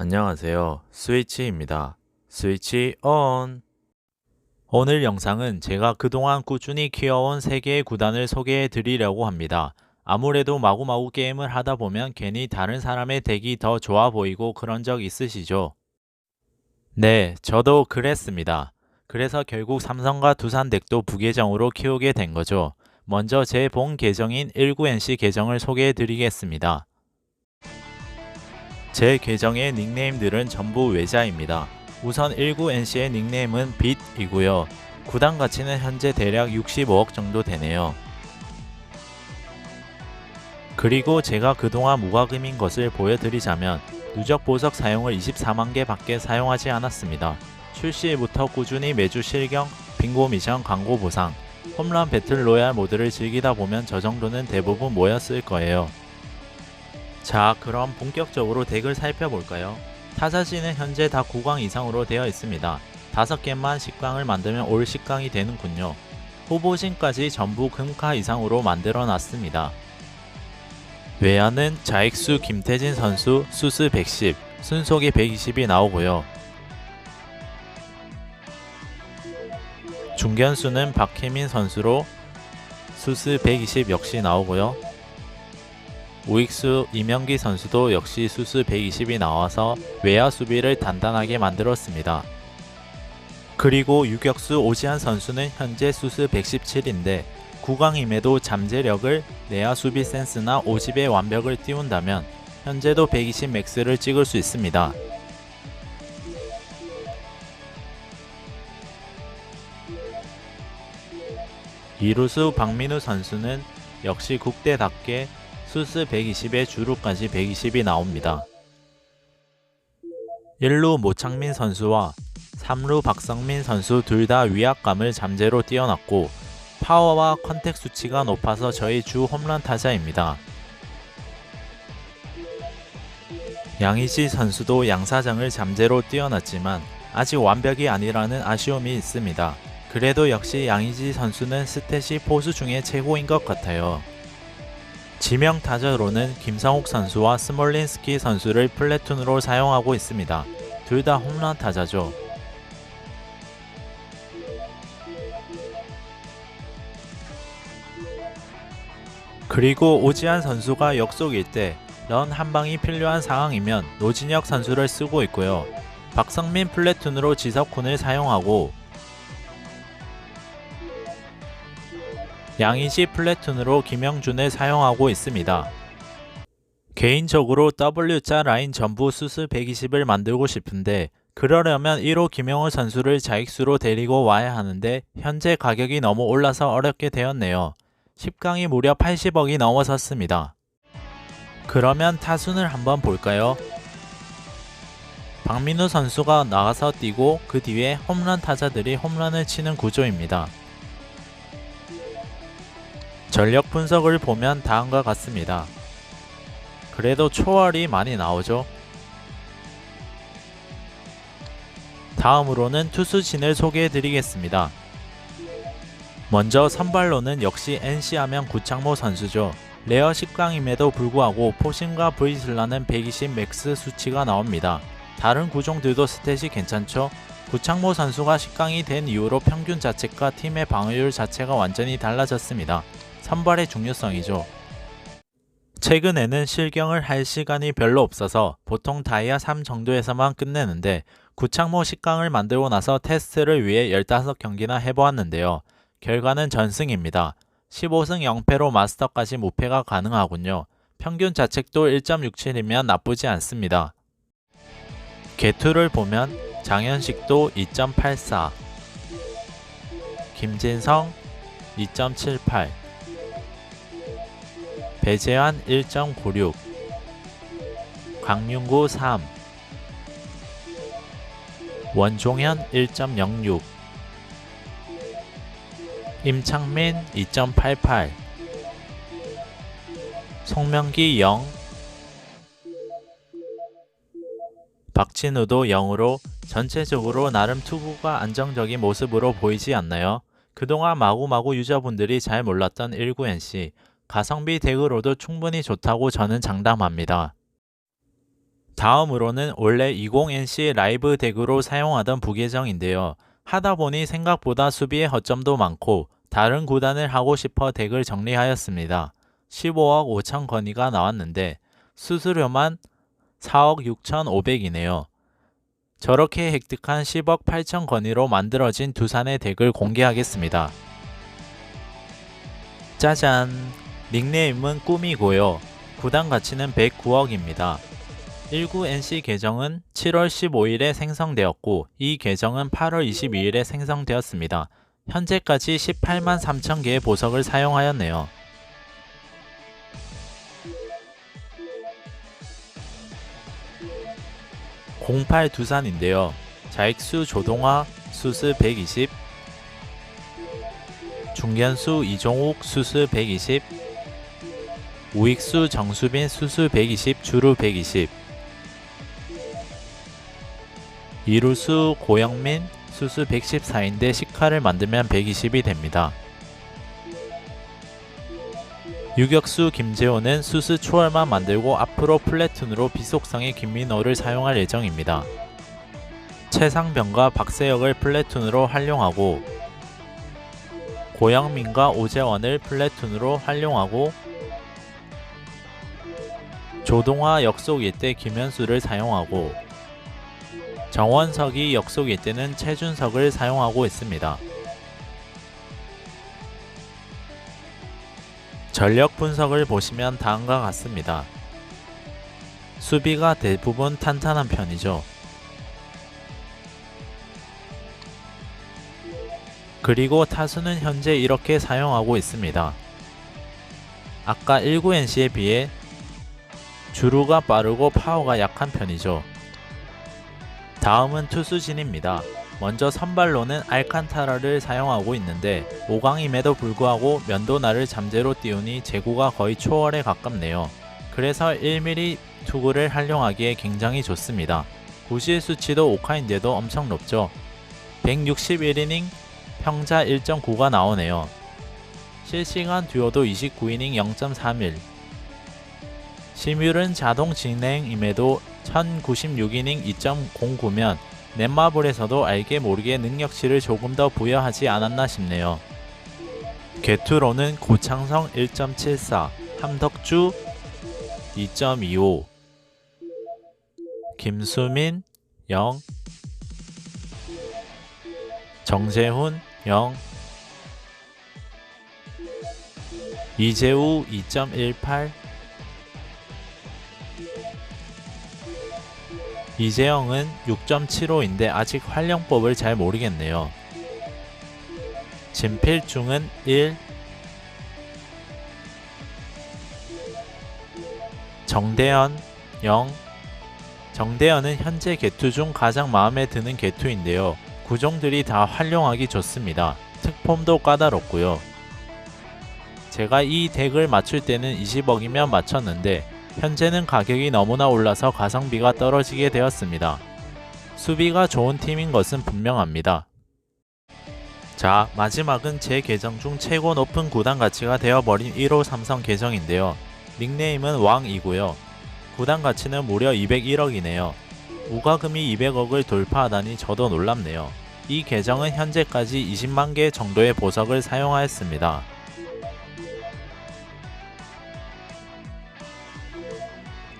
안녕하세요. 스위치입니다. 스위치 온! 오늘 영상은 제가 그동안 꾸준히 키워온 3개의 구단을 소개해 드리려고 합니다. 아무래도 마구마구 게임을 하다 보면 괜히 다른 사람의 덱이 더 좋아 보이고 그런 적 있으시죠? 네, 저도 그랬습니다. 그래서 결국 삼성과 두산 덱도 부계정으로 키우게 된 거죠. 먼저 제 본 계정인 19NC 계정을 소개해 드리겠습니다. 제 계정의 닉네임들은 전부 외자입니다. 우선 19NC의 닉네임은 빛이고요. 구단 가치는 현재 대략 65억 정도 되네요. 그리고 제가 그동안 무과금인 것을 보여드리자면 누적 보석 사용을 24만 개 밖에 사용하지 않았습니다. 출시부터 꾸준히 매주 실경, 빙고 미션 광고 보상, 홈런 배틀 로얄 모드를 즐기다 보면 저 정도는 대부분 모였을 거예요. 자, 그럼 본격적으로 덱을 살펴볼까요? 타사시는 현재 다 9강 이상으로 되어 있습니다. 5개만 10강을 만들면 올 10강이 되는군요. 후보진까지 전부 금카 이상으로 만들어 놨습니다. 외야는 자익수 김태진 선수 수스 110, 순속이 120이 나오고요. 중견수는 박혜민 선수로 수스 120 역시 나오고요. 우익수 이명기 선수도 역시 수수 120이 나와서 외야 수비를 단단하게 만들었습니다. 그리고 유격수 오지한 선수는 현재 수수 117인데 9강임에도 잠재력을 내야 수비 센스나 오집의 완벽을 띄운다면 현재도 120 맥스를 찍을 수 있습니다. 이루수 박민우 선수는 역시 국대답게 수스 120에 주루까지 120이 나옵니다. 1루 모창민 선수와 3루 박성민 선수 둘 다 위압감을 잠재로 뛰어났고 파워와 컨택 수치가 높아서 저희 주 홈런 타자입니다. 양희지 선수도 양사장을 잠재로 뛰어났지만 아직 완벽이 아니라는 아쉬움이 있습니다. 그래도 역시 양희지 선수는 스탯이 포수 중에 최고인 것 같아요. 지명 타자로는 김상욱 선수와 스몰린스키 선수를 플래툰으로 사용하고 있습니다. 둘 다 홈런 타자죠. 그리고 오지한 선수가 역속일 때 런 한 방이 필요한 상황이면 노진혁 선수를 쓰고 있고요. 박성민 플래툰으로 지석훈을 사용하고 양희지 플래툰으로 김영준을 사용하고 있습니다. 개인적으로 W자 라인 전부 수술 120을 만들고 싶은데 그러려면 1호 김영호 선수를 자익수로 데리고 와야 하는데 현재 가격이 너무 올라서 어렵게 되었네요. 10강이 무려 80억이 넘어섰습니다. 그러면 타순을 한번 볼까요? 박민우 선수가 나가서 뛰고 그 뒤에 홈런 타자들이 홈런을 치는 구조입니다. 전력 분석을 보면 다음과 같습니다. 그래도 초월이 많이 나오죠. 다음으로는 투수진을 소개해 드리겠습니다. 먼저 선발로는 역시 NC하면 구창모 선수죠. 레어 10강임에도 불구하고 포신과 브이슬라는 120 맥스 수치가 나옵니다. 다른 구종들도 스탯이 괜찮죠? 구창모 선수가 10강이 된 이후로 평균 자책과 팀의 방어율 자체가 완전히 달라졌습니다. 선발의 중요성이죠. 최근에는 실경을 할 시간이 별로 없어서 보통 다이아 3 정도에서만 끝내는데 구창모 10강을 만들고 나서 테스트를 위해 15경기나 해보았는데요. 결과는 전승입니다. 15승 0패로 마스터까지 무패가 가능하군요. 평균 자책도 1.67이면 나쁘지 않습니다. 개투를 보면 장현식도 2.84, 김진성 2.78, 배재환 1.96, 강윤구 3, 원종현 1.06, 임창민 2.88, 송명기 0, 박진우도 0으로 전체적으로 나름 투구가 안정적인 모습으로 보이지 않나요? 그동안 마구마구 유저분들이 잘 몰랐던 19NC 가성비 덱으로도 충분히 좋다고 저는 장담합니다. 다음으로는 원래 20NC 라이브 덱으로 사용하던 부계정인데요. 하다 보니 생각보다 수비에 허점도 많고 다른 구단을 하고 싶어 덱을 정리하였습니다. 15억 5천 건의가 나왔는데 수수료만 4억 6천5백이네요. 저렇게 획득한 10억 8천 건의로 만들어진 두산의 덱을 공개하겠습니다. 짜잔! 닉네임은 꿈이고요. 구단 가치는 109억입니다. 19NC 계정은 7월 15일에 생성되었고 이 계정은 8월 22일에 생성되었습니다. 현재까지 18만 3천 개의 보석을 사용하였네요. 08 두산인데요. 자익수 조동화 수스 120 중견수 이종욱 수스 120 우익수 정수빈 수수 120 주루 120 이루수 고영민 수수 114인데 시카를 만들면 120이 됩니다. 유격수 김재호는 수스 초월만 만들고 앞으로 플래툰으로 비속성의 김민호를 사용할 예정입니다. 최상병과 박세혁을 플래툰으로 활용하고 고영민과 오재원을 플래툰으로 활용하고 조동화 역속일 때 김현수를 사용하고 정원석이 역속일 때는 최준석을 사용하고 있습니다. 전력 분석을 보시면 다음과 같습니다. 수비가 대부분 탄탄한 편이죠. 그리고 타수는 현재 이렇게 사용하고 있습니다. 아까 19NC에 비해 주루가 빠르고 파워가 약한 편이죠. 다음은 투수진입니다. 먼저 선발로는 알칸타라를 사용하고 있는데 5강임에도 불구하고 면도날을 잠재로 띄우니 제구가 거의 초월에 가깝네요. 그래서 1mm 투구를 활용하기에 굉장히 좋습니다. 구실 수치도 5카인데도 엄청 높죠. 161이닝 평자 1.9가 나오네요. 실시간 듀오도 29이닝 0.31 심율은 자동 진행임에도 1096이닝 2.09면 넷마블에서도 알게 모르게 능력치를 조금 더 부여하지 않았나 싶네요. 개투로는 고창성 1.74, 함덕주 2.25, 김수민 0, 정재훈 0, 이재우 2.18, 이재영은 6.75인데 아직 활용법을 잘 모르겠네요. 진필중은 1, 정대현 0. 정대현은 현재 개투 중 가장 마음에 드는 개투인데요. 구종들이 다 활용하기 좋습니다. 특폼도 까다롭고요. 제가 이 덱을 맞출 때는 20억이면 맞췄는데 현재는 가격이 너무나 올라서 가성비가 떨어지게 되었습니다. 수비가 좋은 팀인 것은 분명합니다. 자, 마지막은 제 계정 중 최고 높은 구단 가치가 되어버린 1호 삼성 계정인데요. 닉네임은 왕이고요. 구단 가치는 무려 201억이네요. 우가금이 200억을 돌파하다니 저도 놀랍네요. 이 계정은 현재까지 20만 개 정도의 보석을 사용하였습니다.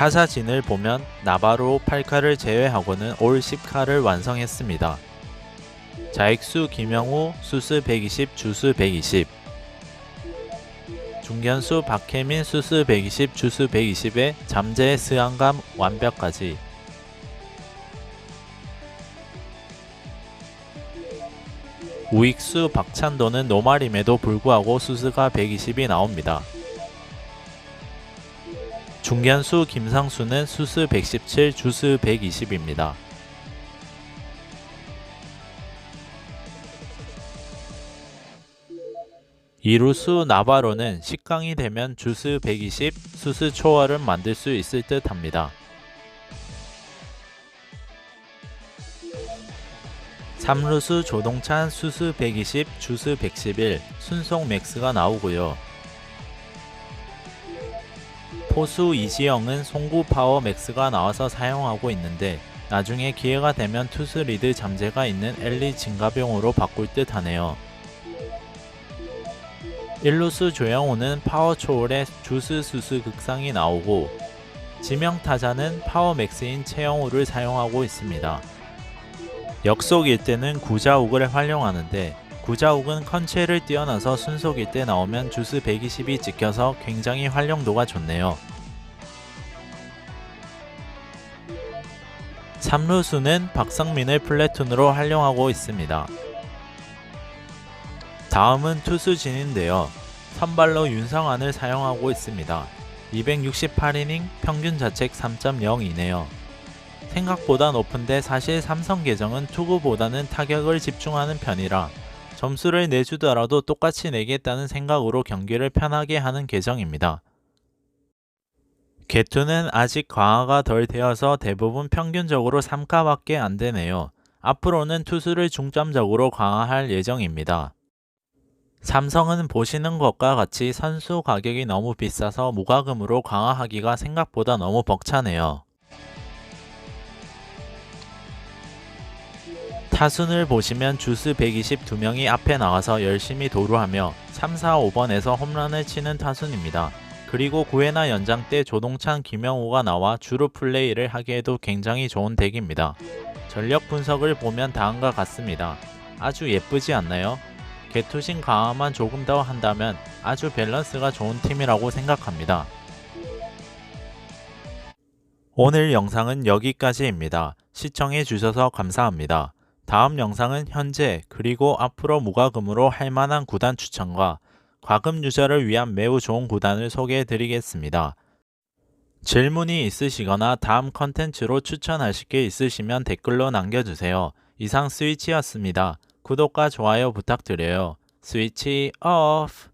타사진을 보면 나바로 8카를 제외하고는 올 10카를 완성했습니다. 자익수 김영우 수스 120 주수 120 중견수 박혜민 수스 120 주수 120에 잠재 스안감 완벽까지 우익수 박찬도는 노말임에도 불구하고 수스가 120이 나옵니다. 중견수 김상수는 수스 117, 주스 120입니다. 이루수 나바로는 10강이 되면 주스 120, 수스 초월은 만들 수 있을 듯 합니다. 3루수 조동찬 수스 120, 주스 111, 순속 맥스가 나오고요. 포수 이지영은 송구 파워 맥스가 나와서 사용하고 있는데 나중에 기회가 되면 투수 리드 잠재가 있는 엘리 진가병으로 바꿀 듯 하네요. 일루수 조영호는 파워 초월에 주스 수스 극상이 나오고 지명 타자는 파워 맥스인 최영호를 사용하고 있습니다. 역속일 때는 구자욱을 활용하는데 구자욱은 컨체를 뛰어나서 순속일 때 나오면 주스 120이 찍혀서 굉장히 활용도가 좋네요. 3루수는 박성민을 플래툰으로 활용하고 있습니다. 다음은 투수진인데요. 선발로 윤성환을 사용하고 있습니다. 268이닝 평균 자책 3.0이네요. 생각보다 높은데 사실 삼성 계정은 투구보다는 타격을 집중하는 편이라 점수를 내주더라도 똑같이 내겠다는 생각으로 경기를 편하게 하는 계정입니다. 개투는 아직 강화가 덜 되어서 대부분 평균적으로 3가밖에 안 되네요. 앞으로는 투수를 중점적으로 강화할 예정입니다. 삼성은 보시는 것과 같이 선수 가격이 너무 비싸서 무과금으로 강화하기가 생각보다 너무 벅차네요. 타순을 보시면 주스 122명이 앞에 나와서 열심히 도루하며 3, 4, 5번에서 홈런을 치는 타순입니다. 그리고 9회나 연장 때 조동찬, 김영호가 나와 주루 플레이를 하기에도 굉장히 좋은 덱입니다. 전력 분석을 보면 다음과 같습니다. 아주 예쁘지 않나요? 개투신 강화만 조금 더 한다면 아주 밸런스가 좋은 팀이라고 생각합니다. 오늘 영상은 여기까지입니다. 시청해 주셔서 감사합니다. 다음 영상은 현재 그리고 앞으로 무과금으로 할 만한 구단 추천과 과금 유저를 위한 매우 좋은 구단을 소개해 드리겠습니다. 질문이 있으시거나 다음 컨텐츠로 추천하실 게 있으시면 댓글로 남겨주세요. 이상 스위치였습니다. 구독과 좋아요 부탁드려요. 스위치 오프!